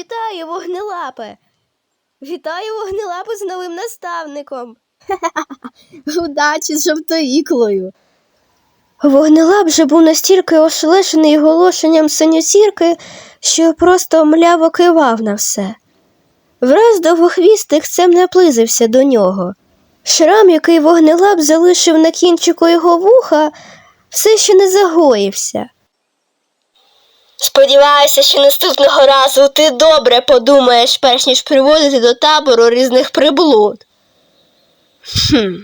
Вітаю, вогнелапе! Вітаю вогнелапе з новим наставником. Удачі з жовтоїклою. Вогнелап же був настільки ошелешений оголошенням синьосірки, що просто мляво кивав на все. Враз довгохвістик цем наблизився до нього. Шрам, який вогнелап залишив на кінчику його вуха, все ще не загоївся. Сподіваюся, що наступного разу ти добре подумаєш, перш ніж приводити до табору різних приблуд. Хм,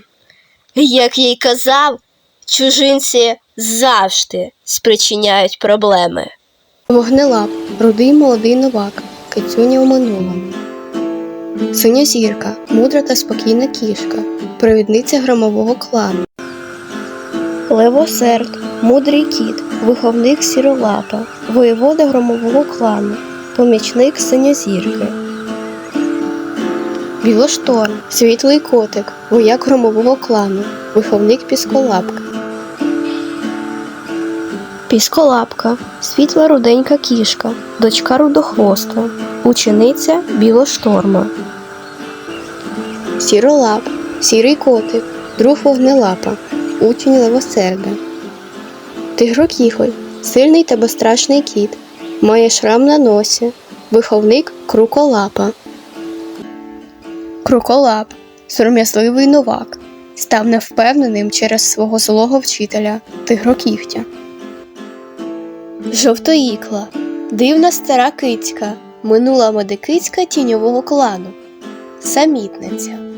як я й казав, чужинці завжди спричиняють проблеми. Вогнелап, рудий молодий новак, кицюня у минулому. Синя зірка, мудра та спокійна кішка, провідниця громового клану. Левосерд, мудрий кіт, виховник сіролапа, воєвода громового клану, помічник синьозірки. Білошторм, світлий котик, вояк громового клану, виховник пісколапка. Пісколапка, світла руденька кішка, дочка рудохвоста, учениця білошторма. Сіролап, сірий котик, друг вогнелапа, учень левосерда. Тигрокіхоль, сильний та безстрашний кіт, має шрам на носі, виховник круколапа. Круколап, сором'язливий новак, став невпевненим через свого злого вчителя тигрокігтя. Жовтоїкла, дивна стара кицька, минула медикицька тіньового клану, самітниця.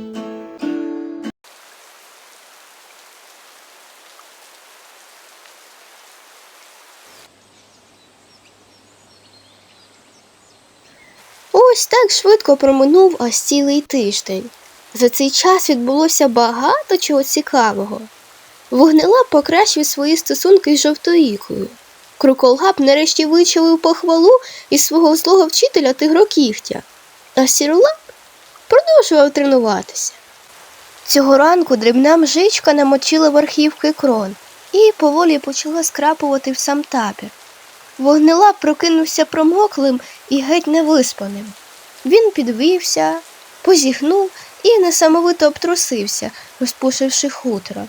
Ось так швидко проминув аж цілий тиждень. За цей час відбулося багато чого цікавого. Вогнелап покращив свої стосунки з жовтоїклою. Круколгап нарешті вичавив похвалу із свого злого вчителя тигрокігтя, а сіролап продовжував тренуватися. Цього ранку дрібна мжичка намочила верхівки крон і поволі почала скрапувати в сам табір. Вогнелап прокинувся промоклим і геть невиспаним. Він підвівся, позіхнув і несамовито обтрусився, розпушивши хутро.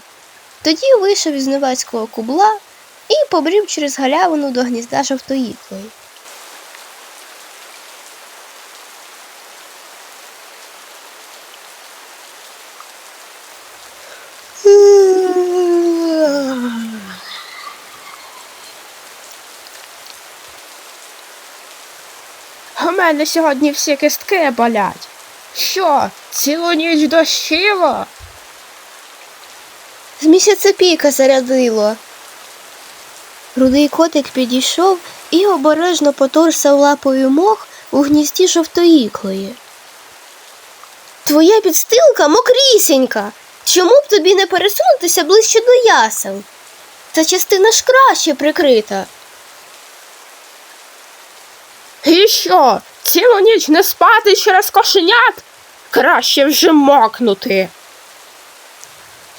Тоді вийшов із невецького кубла і побрів через галявину до гнізда жовтоїклої. Мене сьогодні всі кістки болять. Що, цілу ніч дощило? З місяцепіка зарядило. Рудий котик підійшов і обережно поторсав лапою мох у гнізді жовтоїклої. Твоя підстилка мокрісінька. Чому б тобі не пересунутися ближче до ясел? Ця частина ж краще прикрита. І що, цілу ніч не спати через кошенят? Краще вже мокнути.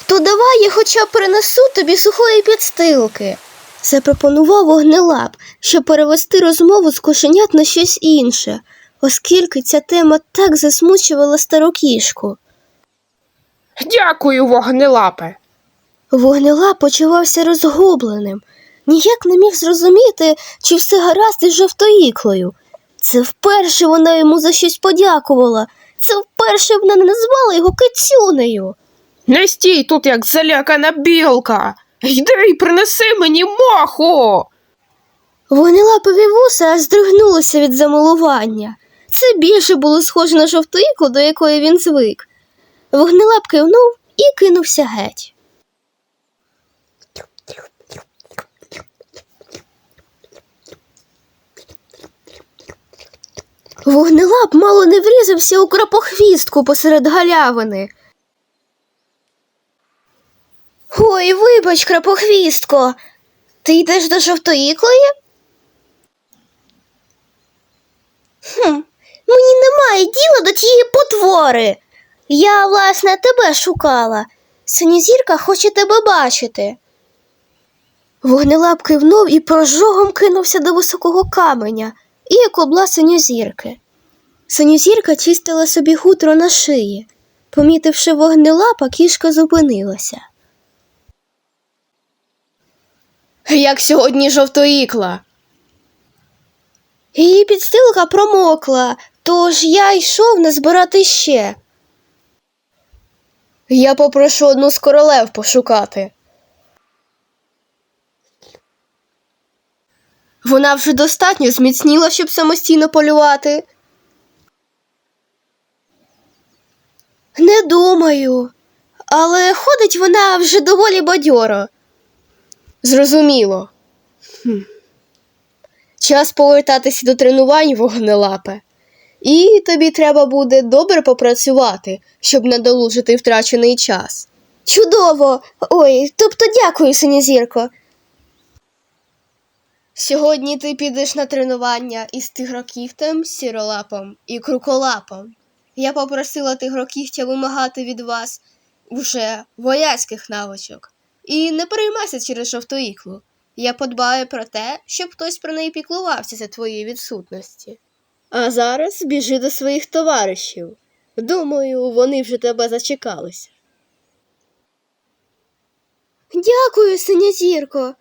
То давай я хоча б принесу тобі сухої підстилки. Запропонував вогнелап, щоб перевести розмову з кошенят на щось інше, оскільки ця тема так засмучувала стару кішку. Дякую, вогнелапе. Вогнелап почувався розгубленим, ніяк не міг зрозуміти, чи все гаразд із жовтоїклою. Це вперше вона йому за щось подякувала. Це вперше вона не назвала його кицюнею. Не стій тут, як залякана білка. Йди й принеси мені моху. Вогнелапові вуса аж здригнулося від замилування. Це більше було схоже на жовтоїклу, до якої він звик. Вогнелап кивнув і кинувся геть. Вогнелап мало не врізався у крапохвістку посеред галявини. Ой, вибач, крапохвістко, ти йдеш до жовтоїклої? Хм, мені немає діла до тієї потвори. Я, власне, тебе шукала. Синізірка хоче тебе бачити. Вогнелап кивнув і прожогом кинувся до високого каменя і кобла синьозірки. Синьозірка чистила собі хутро на шиї. Помітивши вогнелапа, кішка зупинилася. Як сьогодні жовтоїкла. Її підстилка промокла, тож я йшов назбирати ще. Я попрошу одну з королев пошукати. Вона вже достатньо зміцніла, щоб самостійно полювати. Не думаю, але ходить вона вже доволі бадьоро. Зрозуміло. Хм. Час повертатися до тренувань, вогнелапе. І тобі треба буде добре попрацювати, щоб надолужити втрачений час. Чудово! Ой, тобто дякую, синьозірко. Сьогодні ти підеш на тренування із тигрокігтем, сіролапом і круколапом. Я попросила тигрокігтя вимагати від вас уже вояцьких навичок. І не переймайся через жовтоїклу. Я подбаю про те, щоб хтось про неї піклувався за твоєї відсутності. А зараз біжи до своїх товаришів. Думаю, вони вже тебе зачекалися. Дякую, синьозірко.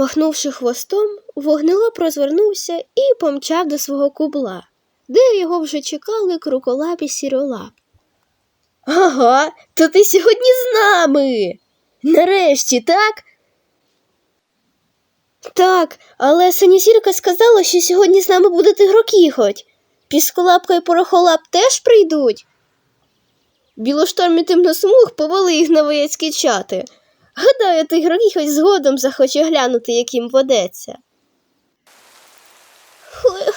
Махнувши хвостом, вогнелап розвернувся і помчав до свого кубла, де його вже чекали круколап і сіролап. Ага, то ти сьогодні з нами. Нарешті, так? Так, але синьозірка сказала, що сьогодні з нами буде тигрокіхоть. Пісколапка і порохолап теж прийдуть. Білошторм і темносмуг повели їх на вояцькі чати. Гадаю, тигрокіхоть згодом захоче глянути, яким ведеться.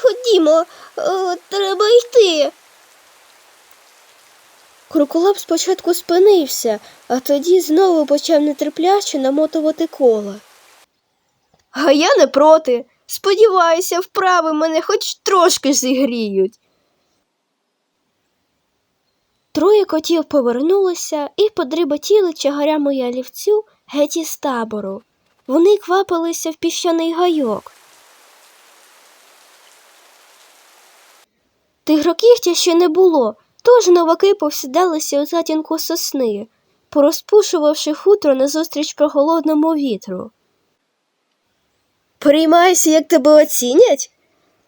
Ходімо, треба йти. Круколап спочатку спинився, а тоді знову почав нетерпляче намотувати кола. А я не проти. Сподіваюся, вправи мене хоч трошки зігріють. Троє котів повернулися і подріботіли чагарями ялівцю геть із табору. Вони квапилися в піщаний гайок. Тигрокігтя ще не було, тож новаки повсідалися у затінку сосни, порозпушувавши хутро назустріч проголодному вітру. Переймайся, як тебе оцінять?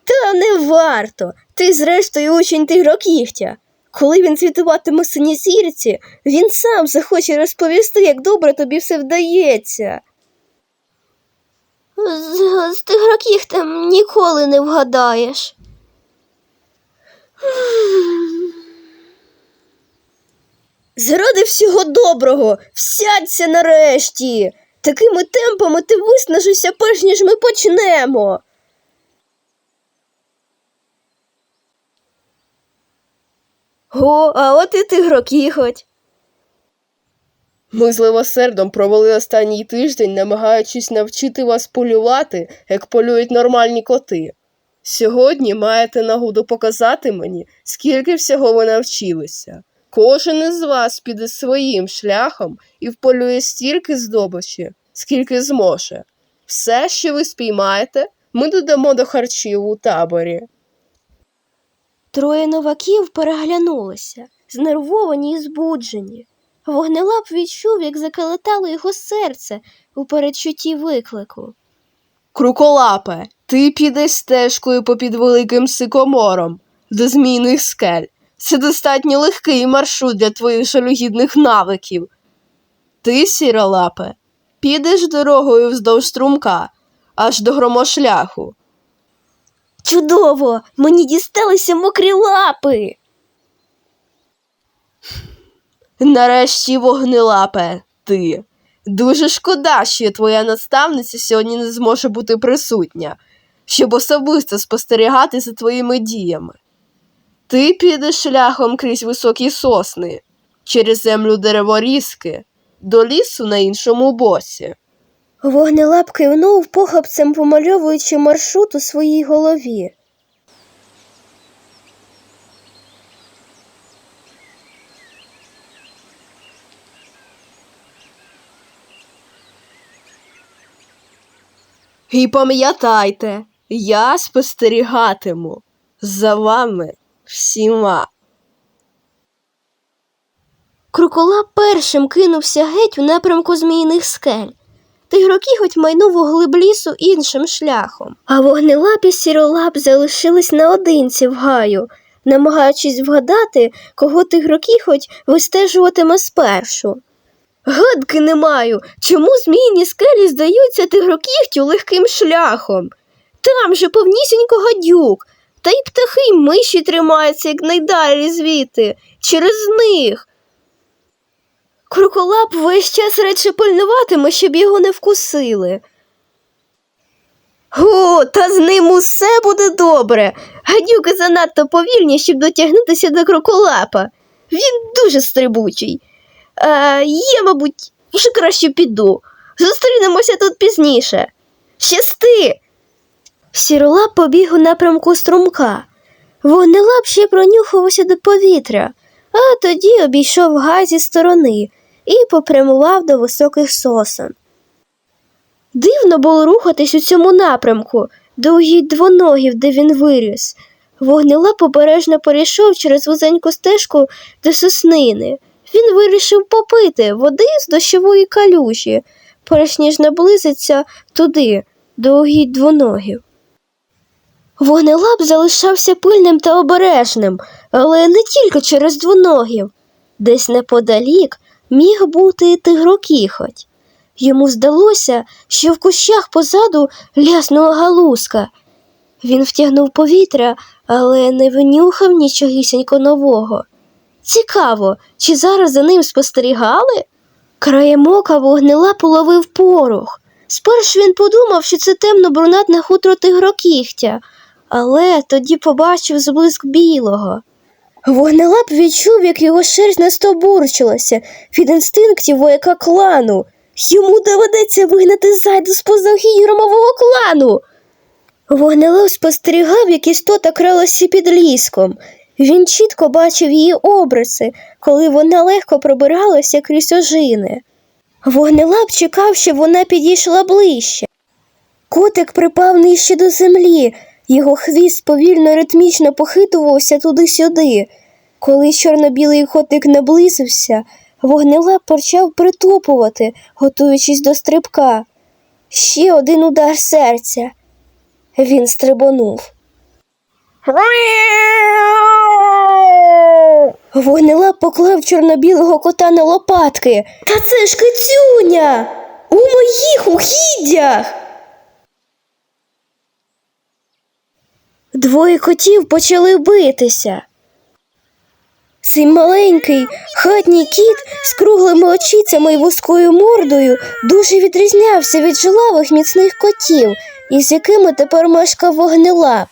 Та не варто. Ти, зрештою, учень тигрокігтя. Коли він світуватиме синьозірці, він сам захоче розповісти, як добре тобі все вдається. З, з тигрокігтем ніколи не вгадаєш. Заради всього доброго, всядься нарешті. Такими темпами ти виснажишся, перш ніж ми почнемо. О, а от і тигрокіхоть. Ми з левосердом провели останній тиждень, намагаючись навчити вас полювати, як полюють нормальні коти. Сьогодні маєте нагоду показати мені, скільки всього ви навчилися. Кожен із вас піде своїм шляхом і вполює стільки здобичі, скільки зможе. Все, що ви спіймаєте, ми додамо до харчів у таборі. Троє новаків переглянулися, знервовані і збуджені. Вогнелап відчув, як заколотало його серце у передчутті виклику. Круколапе, ти підеш стежкою попід великим сикомором до змійних скель. Це достатньо легкий маршрут для твоїх жалюгідних навиків. Ти, сіролапе, підеш дорогою вздовж струмка, аж до громошляху. Чудово! Мені дісталися мокрі лапи. Нарешті вогнелапе, ти. Дуже шкода, що твоя наставниця сьогодні не зможе бути присутня, щоб особисто спостерігати за твоїми діями. Ти підеш шляхом крізь високі сосни, через землю дереворізки, до лісу на іншому боці. Вогнелап кивнув похапцем, помальовуючи маршрут у своїй голові. І пам'ятайте, я спостерігатиму за вами всіма. Кроколап першим кинувся геть у напрямку зміїних скель. Тигрокіготь майнув у глиб лісу іншим шляхом, а вогнелап і сіролап залишились наодинці в гаю, намагаючись вгадати, кого тигрокіготь вистежуватиме спершу. Гадки не маю, чому зміїні скелі здаються тигрокігтю легким шляхом. Там же повнісінько гадюк, та й птахи й миші тримаються якнайдалі звідти, через них. Кроколап весь час рече пильнуватиме, щоб його не вкусили. О, та з ним усе буде добре. Гадюки занадто повільні, щоб дотягнутися до кроколапа. Він дуже стрибучий. Е, я, мабуть, вже краще піду. Зустрінемося тут пізніше. Щасти. Сіролап побіг у напрямку струмка. Вогнелап ще пронюхувався до повітря, а тоді обійшов гай зі сторони і попрямував до високих сосен. Дивно було рухатись у цьому напрямку, до двоногів, де він виріс. Вогнелап обережно перейшов через вузеньку стежку до соснини. Він вирішив попити води з дощової калюжі, перш ніж наблизиться туди, до двоногів. Вогнелап залишався пильним та обережним, але не тільки через двоногів. Десь неподалік міг бути тигрокіхоть. Йому здалося, що в кущах позаду ляснула галузка. Він втягнув повітря, але не винюхав нічогісінько нового. Цікаво, чи зараз за ним спостерігали? Краєм ока вогнелап уловив порох. Спершу він подумав, що це темно-брунатне хутро тигрокігтя, але тоді побачив зблиск білого. Вогнелап відчув, як його шерсть настобурчилася від інстинктів вояка клану. Йому доведеться вигнати зайду з позахій громового клану. Вогнелап спостерігав, як істота кралася під ліском. Він чітко бачив її обриси, коли вона легко пробиралася крізь ожини. Вогнелап чекав, щоб вона підійшла ближче. Котик припав нижче до землі, його хвіст повільно ритмічно похитувався туди-сюди. Коли чорно-білий котик наблизився, вогнелап почав притупувати, готуючись до стрибка. Ще один удар серця. Він стрибонув. Вогнелап поклав чорно-білого кота на лопатки. Та це ж кицюня! У моїх ухіддях. Двоє котів почали битися. Цей маленький хатній кіт з круглими очицями і вузькою мордою дуже відрізнявся від жилавих міцних котів, із якими тепер мешкав вогнелап.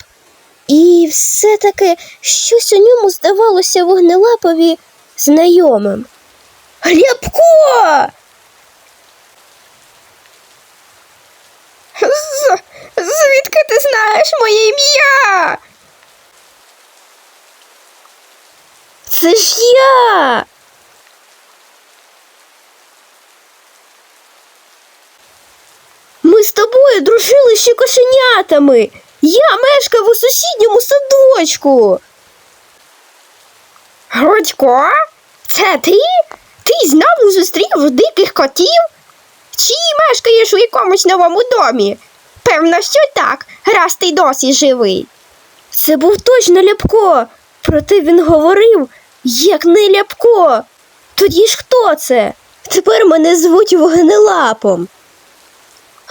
І все-таки щось у ньому здавалося вогнелапові знайомим. Рябко! З- звідки ти знаєш моє ім'я? Це ж я. Ми з тобою дружили ще кошенятами. Я мешкав у сусідньому садочку. Гродько? Це ти? Ти знову зустрів диких котів? Чи мешкаєш у якомусь новому домі? Певно, що так, раз ти досі живий. Це був точно Ляпко, проте він говорив, як не Ляпко. Тоді ж хто це? Тепер мене звуть Вогнелапом.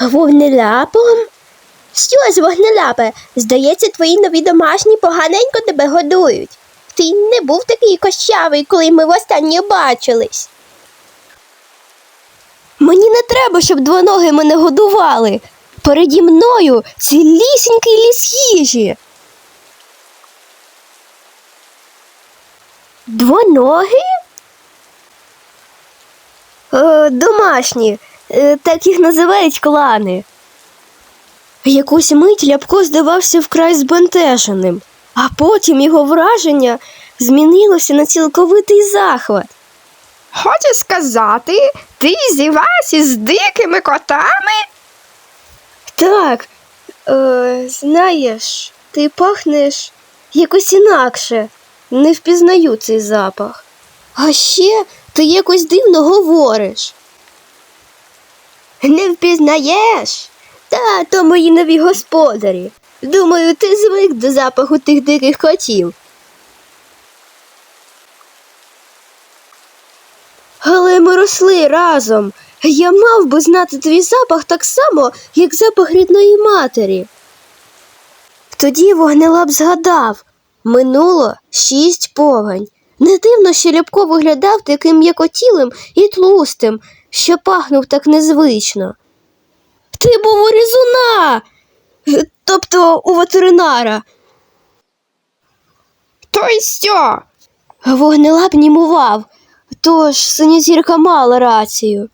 Вогнеляпом? Що з вогнелапе? Здається, твої нові домашні поганенько тебе годують. Ти не був такий кощавий, коли ми востаннє бачились. Мені не треба, щоб двоноги мене годували. Переді мною цілісінький ліс їжі. Двоноги? Е, домашні, е, так їх називають клани. Якусь мить Ляпко здавався вкрай збентеженим, а потім його враження змінилося на цілковитий захват. Хочеш сказати, ти зівався з дикими котами? Так, е, знаєш, ти пахнеш якось інакше. Не впізнаю цей запах. А ще ти якось дивно говориш. Не впізнаєш? Та то мої нові господарі. Думаю, ти звик до запаху тих диких котів. Але ми росли разом. Я мав би знати твій запах так само, як запах рідної матері. Тоді вогнелап згадав минуло шість повень. Не дивно, що Ляпко виглядав таким м'якотілим і тлустим, що пахнув так незвично. Ти був у різуна, тобто у ветеринара. То й що? Вогнелап німував, тож синьозірка мала рацію.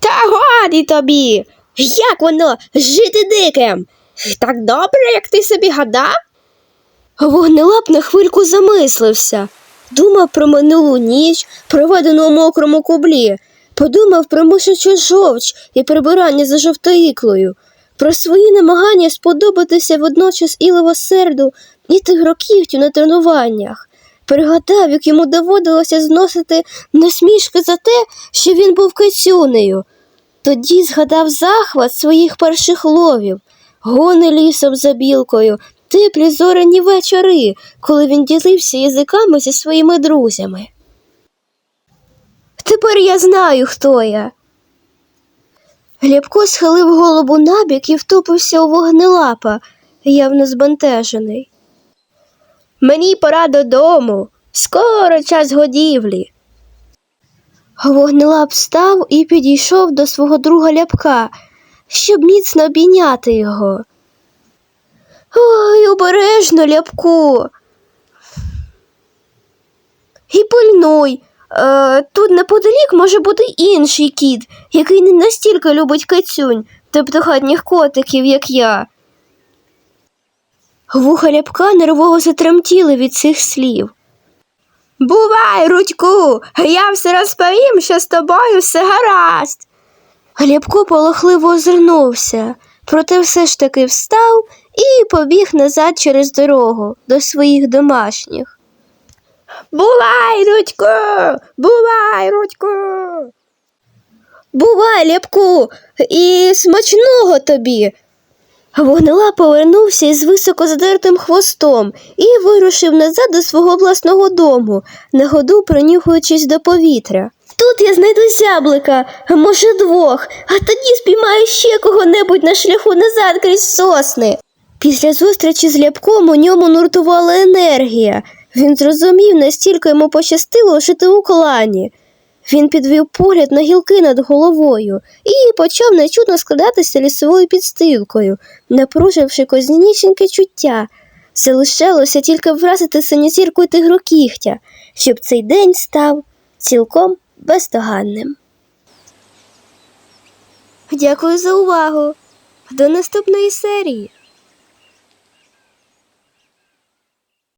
Та годі тобі. Як воно жити диким? Так добре, як ти собі гадав? Вогнелап на хвильку замислився, думав про минулу ніч, проведену у мокрому кублі, подумав про мишачу жовч і прибирання за жовтоїклою, про свої намагання сподобатися водночас і левосерду, і тигрокігтю на тренуваннях. Пригадав, як йому доводилося зносити насмішки за те, що він був кицюнею. Тоді згадав захват своїх перших ловів, гони лісом за білкою, теплі зоряні вечори, коли він ділився язиками зі своїми друзями. Тепер я знаю, хто я. Ляпко схилив голову набік і втопився у вогнелапа, явно збентежений. Мені пора додому. Скоро час годівлі. Вогнелап встав і підійшов до свого друга ляпка, щоб міцно обійняти його. Ой, обережно, ляпку. І пильнуй. Е, тут неподалік може бути інший кіт, який не настільки любить кицюнь, тобто хатніх котиків, як я. Вуха ляпка нервово затремтіли від цих слів. Бувай, Рудьку, я все розповім, що з тобою все гаразд. Ляпко полохливо озирнувся, проте все ж таки встав і побіг назад через дорогу до своїх домашніх. Бувай, Рудьку, бувай, Рудьку. Бувай, Ляпку, і смачного тобі. Вогнела повернувся із високо задертим хвостом і вирушив назад до свого власного дому, на ходу принюхуючись до повітря. Тут я знайду зяблика, може двох, а тоді спіймаю ще кого-небудь на шляху назад крізь сосни. Після зустрічі з ляпком у ньому нуртувала енергія. Він зрозумів, настільки йому пощастило жити у клані. Він підвів погляд на гілки над головою і почав нечутно складатися лісовою підстилкою, напруживши козніченьке чуття. Залишалося тільки вразити синьозірку тигрокігтя, щоб цей день став цілком бездоганним. Дякую за увагу. До наступної серії.